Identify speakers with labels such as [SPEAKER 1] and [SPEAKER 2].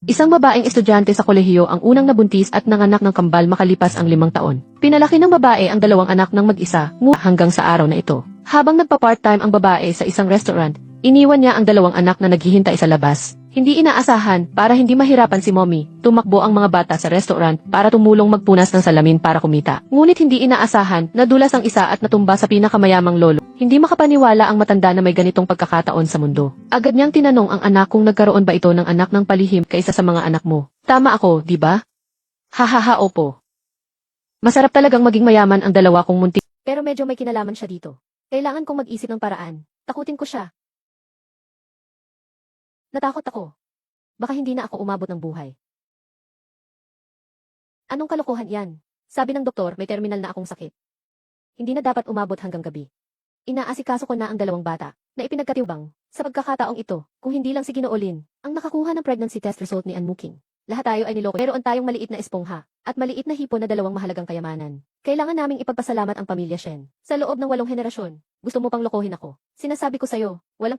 [SPEAKER 1] Isang babaeng estudyante sa kolehiyo ang unang nabuntis at nanganak ng kambal makalipas ang limang taon. Pinalaki ng babae ang dalawang anak ng mag-isa, hanggang sa araw na ito. Habang nagpa-part-time ang babae sa isang restaurant, iniwan niya ang dalawang anak na naghihintay sa labas. Hindi inaasahan, para hindi mahirapan si mommy, tumakbo ang mga bata sa restaurant para tumulong magpunas ng salamin para kumita. Ngunit hindi inaasahan, nadulas ang isa at natumba sa pinakamayamang lolo. Hindi makapaniwala ang matanda na may ganitong pagkakataon sa mundo. Agad niyang tinanong ang anak kung nagkaroon ba ito ng anak ng palihim kaysa sa mga anak mo. Tama ako, di ba? Hahaha opo. Masarap talagang maging mayaman ang dalawa kong munti. Pero medyo may kinalaman siya dito. Kailangan kong mag-isip ng paraan. Takutin ko siya. Natakot ako. Baka hindi na ako umabot ng buhay. Anong kalokohan yan? Sabi ng doktor, may terminal na akong sakit. Hindi na dapat umabot hanggang gabi. Inaasikaso ko na ang dalawang bata, na ipinagkatiwbang. Sa pagkakataong ito, kung hindi lang si Ginoolin, ang nakakuha ng pregnancy test result ni Anmuking. Lahat tayo ay niloko. Meron tayong maliit na espongha, at maliit na hipon na dalawang mahalagang kayamanan. Kailangan naming ipagpasalamat ang pamilya Shen. Sa loob ng walong henerasyon, gusto mo pang lokohin ako. Sinasabi ko sa'yo, walang para